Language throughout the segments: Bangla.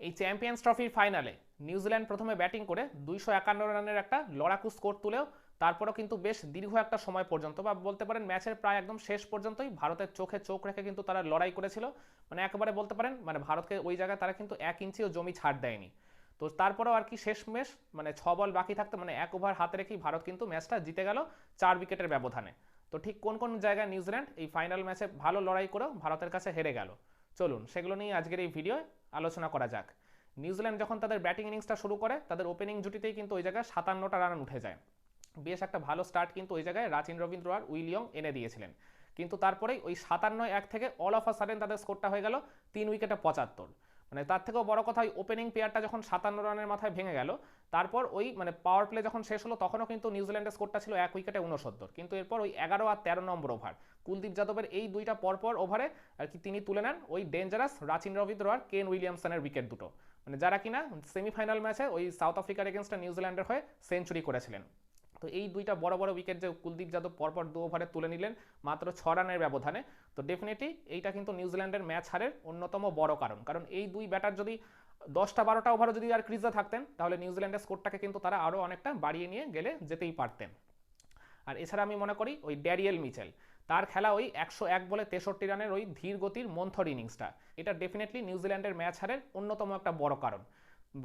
এই চ্যাম্পিয়ন্স ট্রফির ফাইনালে নিউজিল্যান্ড প্রথমে ব্যাটিং করে দুইশো একান্ন রানের একটা লড়াকু স্কোর তুলেও তারপরও কিন্তু বেশ দীর্ঘ একটা সময় পর্যন্ত বা বলতে পারেন ম্যাচের প্রায় একদম শেষ পর্যন্তই ভারতের চোখে চোখ রেখে কিন্তু তারা লড়াই করেছিল। মানে একেবারে বলতে পারেন মানে ভারতকে ওই জায়গায় তারা কিন্তু এক ইঞ্চিও জমি ছাড় দেয়নি। তো তারপরেও আর কি শেষ ম্যাচ মানে ছ বল বাকি থাকতে মানে এক ওভার হাতে রেখেই ভারত কিন্তু ম্যাচটা জিতে গেল চার উইকেটের ব্যবধানে। তো ঠিক কোন কোন জায়গায় নিউজিল্যান্ড এই ফাইনাল ম্যাচে ভালো লড়াই করেও ভারতের কাছে হেরে গেল? চলুন, সেগুলো নিয়ে আজকের এই ভিডিও আলোচনা করা যাক। নিউজিল্যান্ড যখন তাদের ব্যাটিং ইনিংসটা শুরু করে, তাদের ওপেনিং জুটিতেই কিন্তু ওই জায়গায় সাতান্নটা রান উঠে যায়। বেশ একটা ভালো স্টার্ট কিন্তু ওই জায়গায় রাচিন রবীন্দ্র আর উইলিয়ং এনে দিয়েছিলেন। কিন্তু তারপরেই ওই সাতান্ন এক থেকে অল অফ আ সাডেন তাদের স্কোরটা হয়ে গেল তিন উইকেটে পঁচাত্তর। মানে তার থেকেও বড় কথা ওই ওপেনিং পেয়ারটা যখন সাতান্ন রানের মাথায় ভেঙে গেল, তারপর ওই মানে পাওয়ার প্লে যখন শেষ হলো, তখনও কিন্তু নিউজিল্যান্ডের স্কোরটা ছিল এক উইকেটে উনসত্তর কিন্তু এরপর ওই এগারো আর তেরো নম্বর ওভার কুলদীপ যাদবের এই দুইটা পরপর ওভারে আর কি তিনি তুলে নেন ওই ডেঞ্জারাস রাচিন রবীন্দ্র আর কেন উইলিয়ামসনের উইকেট দুটো। মানে যারা কিনা সেমিফাইনাল ম্যাচে ওই সাউথ আফ্রিকার এগেনস্টে নিউজিল্যান্ডের হয়ে সেঞ্চুরি করেছিলেন। তো এই দুইটা বড় বড় উইকেট যে কুলদীপ যাদব পরপর দু ওভারে তুলে নিলেন মাত্র ছ রানের ব্যবধানে। তো ডেফিনেটলি এইটা কিন্তু নিউজিল্যান্ডের ম্যাচ হারের অন্যতম বড় কারণ। কারণ এই দুই ব্যাটার যদি দশটা বারোটা ওভারও যদি আর ক্রিজে থাকতেন, তাহলে নিউজিল্যান্ডের স্কোরটাকে কিন্তু তারা আরও অনেকটা বাড়িয়ে নিয়ে গেলে যেতেই পারতেন। আর এছাড়া আমি মনে করি ওই ড্যারিয়েল মিচেল, তার খেলা ওই একশো এক বলে তেষট্টি রানের ওই ধীর গতির মন্থর ইনিংসটা এটা ডেফিনেটলি নিউজিল্যান্ডের ম্যাচ হারের অন্যতম একটা বড় কারণ।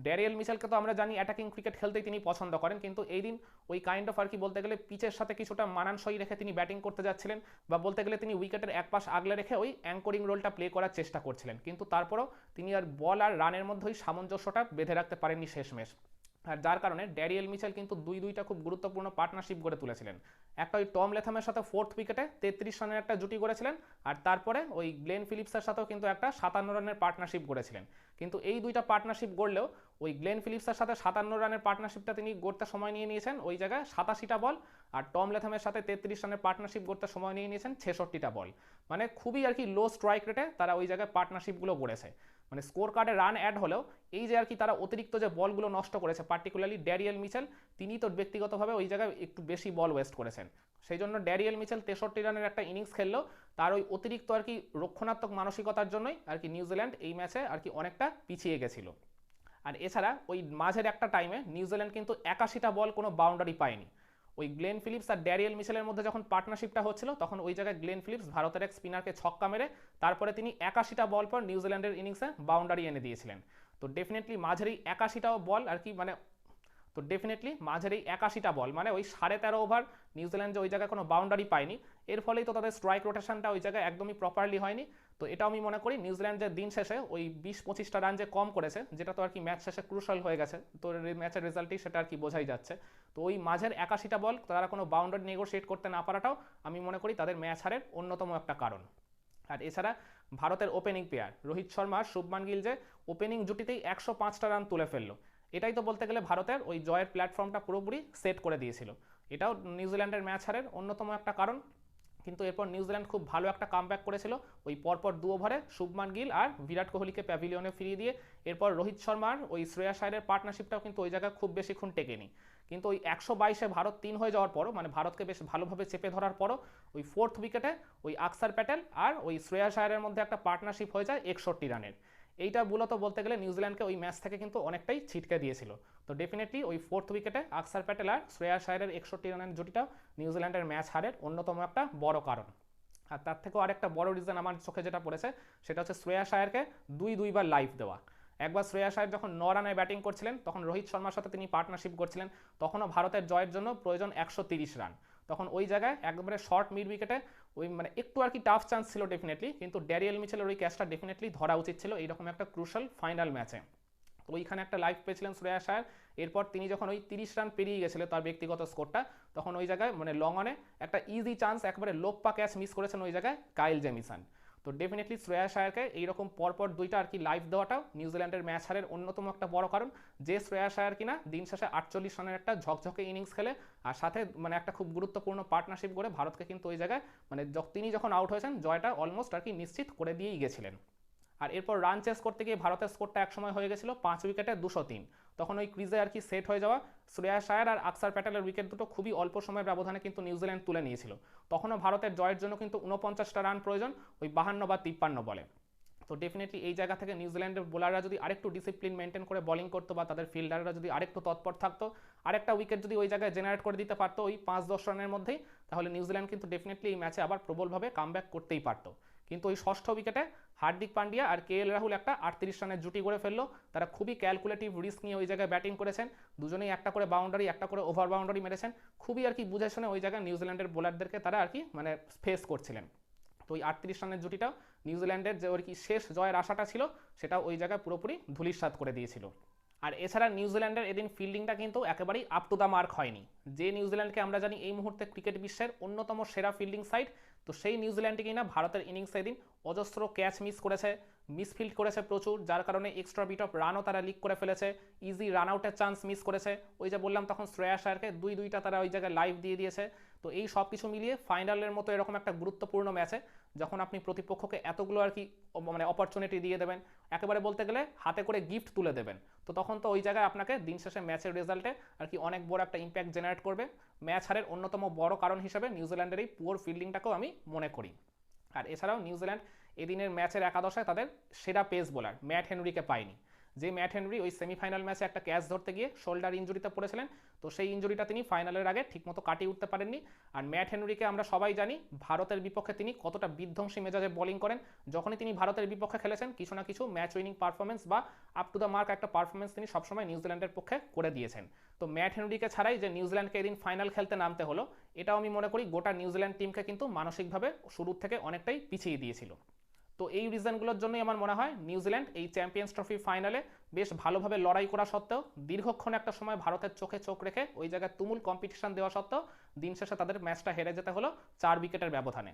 ড্যারিয়েল মিশেলকে তো আমরা জানি অ্যাটাকিং ক্রিকেট খেলতেই তিনি পছন্দ করেন, কিন্তু এই দিন ওই কাইন্ড অফ আর কি বলতে গেলে পিচের সাথে কিছুটা মানানসই রেখে তিনি ব্যাটিং করতে যাচ্ছিলেন বা বলতে গেলে তিনি উইকেটের এক পাশ আগলে রেখে ওই অ্যাঙ্করিং রোলটা প্লে করার চেষ্টা করছিলেন। কিন্তু তারপরও তিনি আর বল আর রানের মধ্যে ওই সামঞ্জস্যটা বেঁধে রাখতে পারেননি শেষমেশ। আর যার কারণে ড্যারিয়েল মিচেল কিন্তু দুই দুইটা খুব গুরুত্বপূর্ণ পার্টনারশিপ গড়ে তুলেছিলেন। একটা ওই টম লেথামের সাথে ফোর্থ উইকেটে তেত্রিশ রানের একটা জুটি করেছিলেন আর তারপরে ওই গ্লেন ফিলিপসের সাথেও কিন্তু একটা সাতান্ন রানের পার্টনারশিপ গড়েছিলেন। কিন্তু এই দুইটা পার্টনারশিপ গড়লেও ওই গ্লেন ফিলিপসের সাথে সাতান্ন রানের পার্টনারশিপটা তিনি গড়তে সময় নিয়ে নিয়েছেন, ওই জায়গায় সাতাশিটা বল আর টম লেথামের সাথে তেত্রিশ রানের পার্টনারশিপ করতে সময় নিয়ে নিয়েছেন ছেষট্টিটা বল। মানে খুবই আর কি লো স্ট্রাইক রেটে তারা ওই জায়গায় পার্টনারশিপগুলো গড়েছে। মানে স্কোর কার্ডে রান অ্যাড হলেও এই যে আর কি তারা অতিরিক্ত যে বলগুলো নষ্ট করেছে পার্টিকুলারলি ড্যারিয়েল মিচেল তিনি তো ব্যক্তিগতভাবে ওই জায়গায় একটু বেশি বল ওয়েস্ট করেছেন। সেই জন্য ড্যারিয়েল মিচেল তেষট্টি রানের একটা ইনিংস খেললেও তার ওই অতিরিক্ত আর কি রক্ষণাত্মক মানসিকতার জন্যই আর কি নিউজিল্যান্ড এই ম্যাচে আর কি অনেকটা পিছিয়ে গেছিল। আর এছাড়া ওই মাঝের একটা টাইমে নিউজিল্যান্ড কিন্তু একাশিটা বল কোনো বাউন্ডারি পায়নি। ওই গ্লেন ফিলিপস আর ড্যারিয়েল মিশেলের মধ্যে যখন পার্টনারশিপটা হচ্ছিল, তখন ওই জায়গায় গ্লেন ফিলিপস ভারতের এক স্পিনারকে ছক্কা মেরে তারপরে তিনি একাশিটা বল পর নিউজিল্যান্ডের ইনিংসে বাউন্ডারি এনে দিয়েছিলেন। তো ডেফিনেটলি মাঝারি একাশিটাও বল আর কি মানে তো ডেফিনেটলি মাঝের এই একাশিটা বল মানে ওই সাড়ে তেরো ওভার নিউজিল্যান্ড যে ওই জায়গায় কোনো বাউন্ডারি পায়নি, এর ফলেই তো তাদের স্ট্রাইক রোটেশনটা ওই জায়গায় একদমই প্রপারলি হয়নি। তো এটাও আমি মনে করি নিউজিল্যান্ড যে দিন শেষে ওই বিশ পঁচিশটা রান যে কম করেছে, যেটা তো আর কি ম্যাচ শেষে ক্রুশাল হয়ে গেছে, তো ম্যাচের রেজাল্টই সেটা আর কি বোঝাই যাচ্ছে। তো ওই মাঝের একাশিটা বল তারা কোনো বাউন্ডারি নেগোশিয়েট করতে না পারাটাও আমি মনে করি তাদের ম্যাচ হারের অন্যতম একটা কারণ। আর এছাড়া ভারতের ওপেনিং পেয়ার রোহিত শর্মা, শুভমান গিল যে ওপেনিং জুটিতেই একশো পাঁচটা রান তুলে ফেলল। এটাই তো বলতে গেলে ভারতের ওই জয়ের প্ল্যাটফর্মটা পুরোপুরি সেট করে দিয়েছিল। এটাও নিউজিল্যান্ডের ম্যাচ হারের অন্যতম একটা কারণ। কিন্তু এরপর নিউজিল্যান্ড খুব ভালো একটা কামব্যাক করেছিল। ওই পরপর দু ওভারে শুভমান গিল আর বিরাট কোহলিকে প্যাভিলিয়নে ফিরিয়ে দিয়ে এরপর রোহিত শর্মার ওই শ্রেয়া সায়ের পার্টনারশিপটাও কিন্তু ওই জায়গায় খুব বেশিক্ষণ টেকেনি। কিন্তু ওই একশো বাইশে ভারত তিন হয়ে যাওয়ার পরও মানে ভারতকে বেশ ভালোভাবে চেপে ধরার পরও ওই ফোর্থ উইকেটে ওই আকসার প্যাটেল আর ওই শ্রেয়া সায়ের মধ্যে একটা পার্টনারশিপ হয়ে যায় একষট্টি রানের। এইটা মূলত বলতে গেলে নিউজিল্যান্ডকে ওই ম্যাচ থেকে কিন্তু অনেকটাই ছিটকে দিয়েছিল। তো ডেফিনেটলি ওই ফোর্থ উইকেটে আকসার প্যাটেল আর শ্রেয়া সায়ের একষট্টি রানের জুটিটাও নিউজিল্যান্ডের ম্যাচ হারের অন্যতম একটা বড় কারণ। আর তার থেকেও আরেকটা বড় রিজন আমার চোখে যেটা পড়েছে, সেটা হচ্ছে শ্রেয়া সায়ারকে দুই দুইবার লাইভ দেওয়া। একবার শ্রেয়া সাহেব যখন ন রানে ব্যাটিং করছিলেন, তখন রোহিত শর্মার সাথে তিনি পার্টনারশিপ করছিলেন, তখনও ভারতের জয়ের জন্য প্রয়োজন একশো রান। তখন ওই জায়গায় একবারে শর্ট মিড উইকেটে ওই মানে একটু আর কি টাফ চান্স ছিল ডেফিনেটলি কিন্তু ড্যারিয়েল মিচেলের ওই ক্যাচটা ডেফিনেটলি ধরা উচিত ছিল। এইরকম একটা ক্রুশাল ফাইনাল ম্যাচে তো ওইখানে একটা লাইভ পেয়েছিলেন শ্রেয়া সায়ার এরপর তিনি যখন ওই তিরিশ রান পেরিয়ে গেছিলেন তার ব্যক্তিগত স্কোরটা তখন ওই জায়গায় মানে লং অনে একটা ইজি চান্স একবারে লোপ্পা ক্যাচ মিস করেছেন ওই জায়গায় কাইল জেমিসান। তো ডেফিনেটলি শ্রেয়া সায়ারকে এইরকম পরপর দুইটা আর কি লাইভ দেওয়াটাও নিউজিল্যান্ডের ম্যাচ হারের অন্যতম একটা বড় কারণ। যে শ্রেয়া সায়ার কিনা দিন শেষে আটচল্লিশ রানের একটা ঝকঝকে ইনিংস খেলে, আর সাথে মানে একটা খুব গুরুত্বপূর্ণ পার্টনারশিপ করে ভারতকে কিন্তু ওই জায়গায় মানে তিনি যখন আউট হয়েছেন, জয়টা অলমোস্ট আর কি নিশ্চিত করে দিয়েই গেছিলেন। আর এরপর রান চেস করতে গিয়ে ভারতের স্কোরটা একসময় হয়ে গেছিল পাঁচ উইকেটে দুশো তিন। তখন ওই ক্রিজে আর কি সেট হয়ে যাওয়া শ্রেয়া শায়ার আর আকসার প্যাটেলের উইকেট দুটো খুবই অল্প সময়ের ব্যবধানে কিন্তু নিউজিল্যান্ড তুলে নিয়েছিল। তখনও ভারতের জয়ের জন্য কিন্তু উনপঞ্চাশটা রান প্রয়োজন, ওই বাহান্ন বা তিপ্পান্ন বলে। তো ডেফিনেটলি এই জায়গা থেকে নিউজিল্যান্ডের বোলাররা যদি আরেকটু ডিসিপ্লিন মেনটেন করে বলিং করতো বা তাদের ফিল্ডাররা যদি আরেকটু তৎপর থাকতো, আরেকটা উইকেট যদি ওই জায়গায় জেনারেট করে দিতে পারতো ওই পাঁচ দশ রানের মধ্যেই, তাহলে নিউজিল্যান্ড কিন্তু ডেফিনেটলি এই ম্যাচে আবার প্রবলভাবে কামব্যাক করতেই পারতো। কিন্তু ওই ষষ্ঠ উইকেটে হার্দিক পান্ডিয়া আর কে এল রাহুল একটা আটত্রিশ রানের জুটি করে ফেলল। তারা খুবই ক্যালকুলেটিভ রিস্ক নিয়ে ওই জায়গায় ব্যাটিং করেছেন। দুজনেই একটা করে বাউন্ডারি একটা করে ওভার বাউন্ডারি মেরেছেন। খুবই আর কি বুঝে শুনে ওই জায়গায় নিউজিল্যান্ডের বোলারদেরকে তারা আর কি মানে ফেস করছিলেন। তো ওই আটত্রিশ রানের জুটিটা নিউজিল্যান্ডের যে ওর কি শেষ জয়ের আশাটা ছিল সেটা ওই জায়গায় পুরোপুরি ধুলিস্বাদ করে দিয়েছিল। আর এছাড়া নিউজিল্যান্ডের এদিন ফিল্ডিংটা কিন্তু একেবারেই আপ টু দ্য মার্ক হয়নি। যে নিউজিল্যান্ডকে আমরা জানি এই মুহূর্তে ক্রিকেট বিশ্বের অন্যতম সেরা ফিল্ডিং সাইড তো সেই নিউজিল্যান্ডে কিনা ভারতের ইনিংসে দিন অজস্র ক্যাচ মিস করেছে। মিসফিল্ড করেছে প্রচুর, যার কারণে এক্সট্রা বিট অফ রানও তারা লিক করে ফেলেছে। ইজি রান আউটের চান্স মিস করেছে। ওই যে বললাম তখন শ্রেয়া শায়ারকে দুই দুইটা তারা ওই জায়গায় লাইভ দিয়ে দিয়েছে। তো এই সব কিছু মিলিয়ে ফাইনালের মতো এরকম একটা গুরুত্বপূর্ণ ম্যাচে যখন আপনি প্রতিপক্ষকে এতগুলো আর কি মানে অপরচুনিটি দিয়ে দেবেন, একেবারে বলতে গেলে হাতে করে গিফট তুলে দেবেন। তো তখন তো ওই জায়গায় আপনাকে দিন শেষে ম্যাচের রেজাল্টে আর কি অনেক বড় একটা ইম্প্যাক্ট জেনারেট করবে। ম্যাচ হারের অন্যতম বড় কারণ হিসেবে নিউজিল্যান্ডের এই পুয়ার ফিল্ডিংটাকেও আমি মনে করি। আর এছাড়াও নিউজিল্যান্ড এদিনের ম্যাচের একাদশায় তাদের সেরা পেস বোলার ম্যাট হেনরিকে পায়নি। যে ম্যাট হেনরি ওই সেমিফাইনাল ম্যাচে একটা ক্যাচ ধরতে গিয়ে শোল্ডার ইঞ্জুরিতে পড়েছিলেন, তো সেই ইঞ্জুরিটা তিনি ফাইনালের আগে ঠিকমতো কাটিয়ে উঠতে পারেননি। আর ম্যাট হেনরিকে আমরা সবাই জানি, ভারতের বিপক্ষে তিনি কতটা বিধ্বংসী মেজাজে বোলিং করেন। যখনই তিনি ভারতের বিপক্ষে খেলেছেন, কিছু না কিছু ম্যাচ উইনিং পারফরমেন্স বা আপ টু দ্য মার্ক একটা পারফরমেন্স তিনি সবসময় নিউজিল্যান্ডের পক্ষে করে দিয়েছেন। তো ম্যাট হেনরিকে ছাড়াই যে নিউজিল্যান্ডকে এদিন ফাইনাল খেলতে নামতে হলো, এটাও আমি মনে করি গোটা নিউজিল্যান্ড টিমকে কিন্তু মানসিকভাবে শুরুর থেকে অনেকটাই পিছিয়ে দিয়েছিল। তো এই রিজনগুলোর জন্যই আমার মনে হয় নিউজিল্যান্ড এই চ্যাম্পিয়ন্স ট্রফি ফাইনালে বেশ ভালোভাবে লড়াই করা সত্ত্বেও দীর্ঘক্ষণ একটা সময় ভারতের চোখে চোখ রেখে ওই জায়গায় তুমুল কম্পিটিশন দেওয়া সত্ত্বেও দিন শেষে তাদের ম্যাচটা হেরে যেতে হলো চার উইকেটের ব্যবধানে।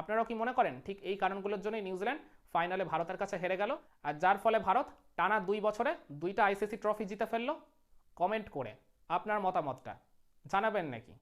আপনারাও কি মনে করেন ঠিক এই কারণগুলোর জন্যই নিউজিল্যান্ড ফাইনালে ভারতের কাছে হেরে গেল? আর যার ফলে ভারত টানা দুই বছরে দুইটা আইসিসি ট্রফি জিতে ফেলল? কমেন্ট করে আপনার মতামতটা জানাবেন নাকি?